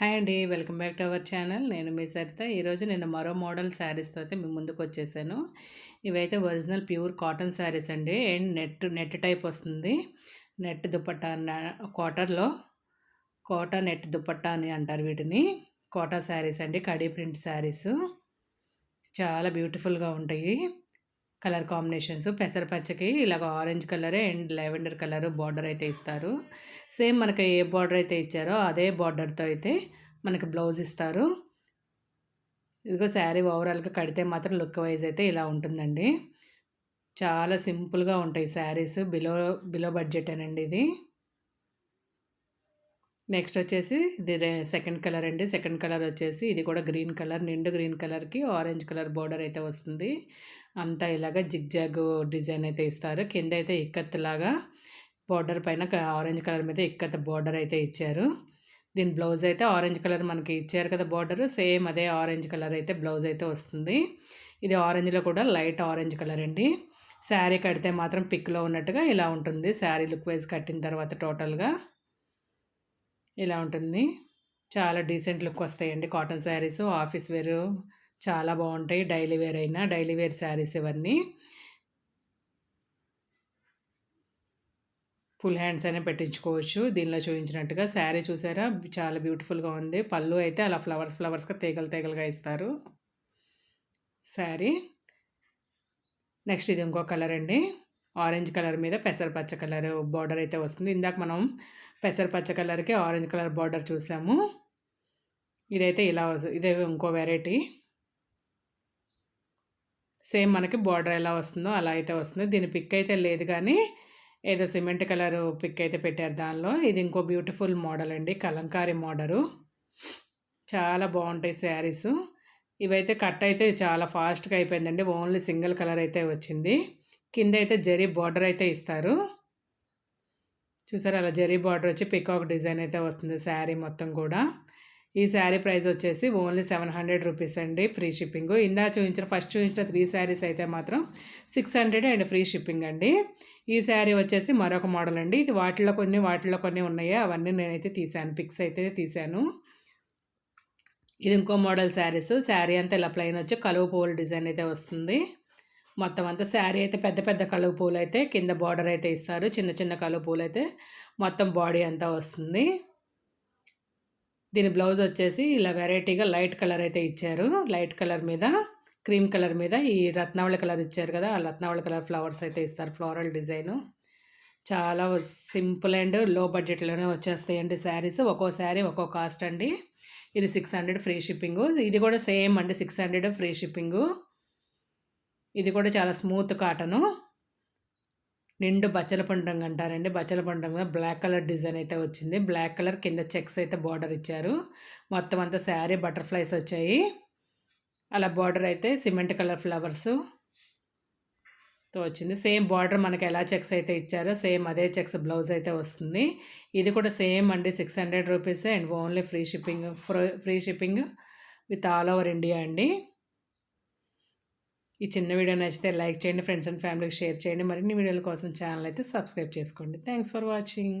Hi అండి welcome back to our channel. నేను మీ సరిత. ఈరోజు నేను మరో మోడల్ శారీస్తో అయితే మీ ముందుకు వచ్చేసాను. ఇవైతే ఒరిజినల్ ప్యూర్ కాటన్ శారీస్ అండి. అండ్ నెట్ నెట్ టైప్ వస్తుంది. నెట్ దుప్పట్టా కోటర్లో కోటా నెట్ దుపట్టా అని అంటారు వీటిని. కోటా శారీస్ అండి కడీ ప్రింట్ శారీస్. చాలా బ్యూటిఫుల్గా ఉంటాయి. Colour combinations. పెసరపచ్చకి ఇలాగ ఆరెంజ్ కలరే అండ్ లెవెండర్ కలర్ బార్డర్ అయితే ఇస్తారు. సేమ్ మనకి ఏ బార్డర్ అయితే ఇచ్చారో అదే బార్డర్తో అయితే మనకి బ్లౌజ్ ఇస్తారు. ఇదిగో శారీ ఓవరాల్గా కడితే మాత్రం లుక్ వైజ్ అయితే ఇలా ఉంటుందండి. చాలా సింపుల్గా ఉంటాయి శారీస్. బిలో బిలో బడ్జెట్ అనండి ఇది. నెక్స్ట్ వచ్చేసి ఇది సెకండ్ కలర్ అండి. సెకండ్ కలర్ వచ్చేసి ఇది కూడా గ్రీన్ కలర్ నిండు గ్రీన్ కలర్కి ఆరెంజ్ కలర్ బార్డర్ అయితే వస్తుంది. అంతా ఇలాగ జిగ్జాగ్ డిజైన్ అయితే ఇస్తారు. కింద అయితే ఇక్కత్లాగా బార్డర్ పైన ఆరెంజ్ కలర్ మీద ఇక్కత్ బార్డర్ అయితే ఇచ్చారు. దీని బ్లౌజ్ అయితే ఆరెంజ్ కలర్ మనకి ఇచ్చారు కదా బార్డర్. సేమ్ అదే ఆరెంజ్ కలర్ అయితే బ్లౌజ్ అయితే వస్తుంది. ఇది ఆరెంజ్లో కూడా లైట్ ఆరెంజ్ కలర్ అండి. శారీ కడితే మాత్రం పిక్లో ఉన్నట్టుగా ఇలా ఉంటుంది. శారీ లుక్ వైజ్ కట్టిన తర్వాత టోటల్గా ఇలా ఉంటుంది. చాలా డీసెంట్ లుక్ వస్తాయండి. కాటన్ శారీస్ ఆఫీస్ వేర్ చాలా బాగుంటాయి. డైలీ వేర్ అయినా డైలీ వేర్ శారీస్ ఇవన్నీ. ఫుల్ హ్యాండ్స్ అయినా పెట్టించుకోవచ్చు. దీనిలో చూపించినట్టుగా శారీ చూసారా? చాలా బ్యూటిఫుల్గా ఉంది. పళ్ళు అయితే అలా ఫ్లవర్స్ ఫ్లవర్స్గా తీగలు తీగలుగా ఇస్తారు. శారీ. నెక్స్ట్ ఇది ఇంకో కలర్ అండి. ఆరెంజ్ కలర్ మీద పెసరపచ్చ కలర్ బార్డర్ అయితే వస్తుంది. ఇందాక మనం పెసరపచ్చ కలర్కి ఆరెంజ్ కలర్ బార్డర్ చూసాము. ఇదైతే ఇలా ఇదే ఇంకో వెరైటీ సేమ్ మనకి బార్డర్ ఎలా వస్తుందో అలా అయితే వస్తుంది. దీని పిక్ అయితే లేదు కానీ ఏదో సిమెంట్ కలర్ పిక్ అయితే పెట్టారు దానిలో. ఇది ఇంకో బ్యూటిఫుల్ మోడల్ అండి. కలంకారీ మోడరు చాలా బాగుంటాయి శారీస్ ఇవైతే కట్ అయితే చాలా ఫాస్ట్గా అయిపోయిందండి. ఓన్లీ సింగిల్ కలర్ అయితే వచ్చింది. కింద అయితే జరీ బార్డర్ అయితే ఇస్తారు. చూసారు అలా జరీ బార్డర్ వచ్చి పికాక్ డిజైన్ అయితే వస్తుంది శారీ మొత్తం కూడా. ఈ శారీ ప్రైస్ వచ్చేసి ఓన్లీ సెవెన్ హండ్రెడ్ రూపీస్ అండి ఫ్రీ షిప్పింగ్. ఇందా చూపించిన ఫస్ట్ చూపించిన త్రీ శారీస్ అయితే మాత్రం six hundred and free shipping అండి. ఈ శారీ వచ్చేసి మరొక మోడల్ అండి. ఇది వాటిలో కొన్ని వాటిలో కొన్ని ఉన్నాయి? అవన్నీ నేనైతే తీశాను. పిక్స్ అయితే తీశాను. ఇది ఇంకో మోడల్ శారీస్. శారీ అంతా ఇలా ప్లెయిన్ వచ్చి కలువ పువ్వుల డిజైన్ అయితే వస్తుంది. మొత్తం అంతా శారీ అయితే పెద్ద పెద్ద కలువ పూలు అయితే కింద బార్డర్ అయితే ఇస్తారు. చిన్న చిన్న కలువ పూలు అయితే మొత్తం బాడీ అంతా వస్తుంది. దీని బ్లౌజ్ వచ్చేసి ఇలా వెరైటీగా లైట్ కలర్ అయితే ఇచ్చారు. లైట్ కలర్ మీద క్రీమ్ కలర్ మీద ఈ రత్నావళి కలర్ ఇచ్చారు కదా ఆ రత్నావళి కలర్ ఫ్లవర్స్ అయితే ఇస్తారు. ఫ్లోరల్ డిజైను చాలా సింపుల్ అండ్లో బడ్జెట్లోనే వచ్చేస్తాయండి శారీస్. ఒక్కో శారీ ఒక్కో కాస్ట్ అండి. ఇది సిక్స్ హండ్రెడ్ ఫ్రీ షిప్పింగు ఇది కూడా సేమ్ అండి సిక్స్ హండ్రెడ్ ఫ్రీ షిప్పింగు ఇది కూడా చాలా స్మూత్ కాటను. నిండు బచ్చల పండుగ అంటారండి. బచ్చల పండుగ మీద బ్లాక్ కలర్ డిజైన్ అయితే వచ్చింది. బ్లాక్ కలర్ కింద చెక్స్ అయితే బార్డర్ ఇచ్చారు. మొత్తం అంతా శారీ బటర్ఫ్లైస్ వచ్చాయి. అలా బార్డర్ అయితే సిమెంట్ కలర్ ఫ్లవర్స్తో వచ్చింది. సేమ్ బార్డర్ మనకి ఎలా చెక్స్ అయితే ఇచ్చారో సేమ్ అదే చెక్స్ బ్లౌజ్ అయితే వస్తుంది. ఇది కూడా సేమ్ అండి. Six hundred rupees and only free shipping free shipping with all over India అండి. ఈ చిన్న వీడియో నచ్చితే లైక్ చేయండి ఫ్రెండ్స్ అండ్ ఫ్యామిలీకి షేర్ చేయండి. మరిన్ని వీడియోల కోసం ఛానల్ అయితే సబ్స్క్రైబ్ చేసుకోండి. Thanks for watching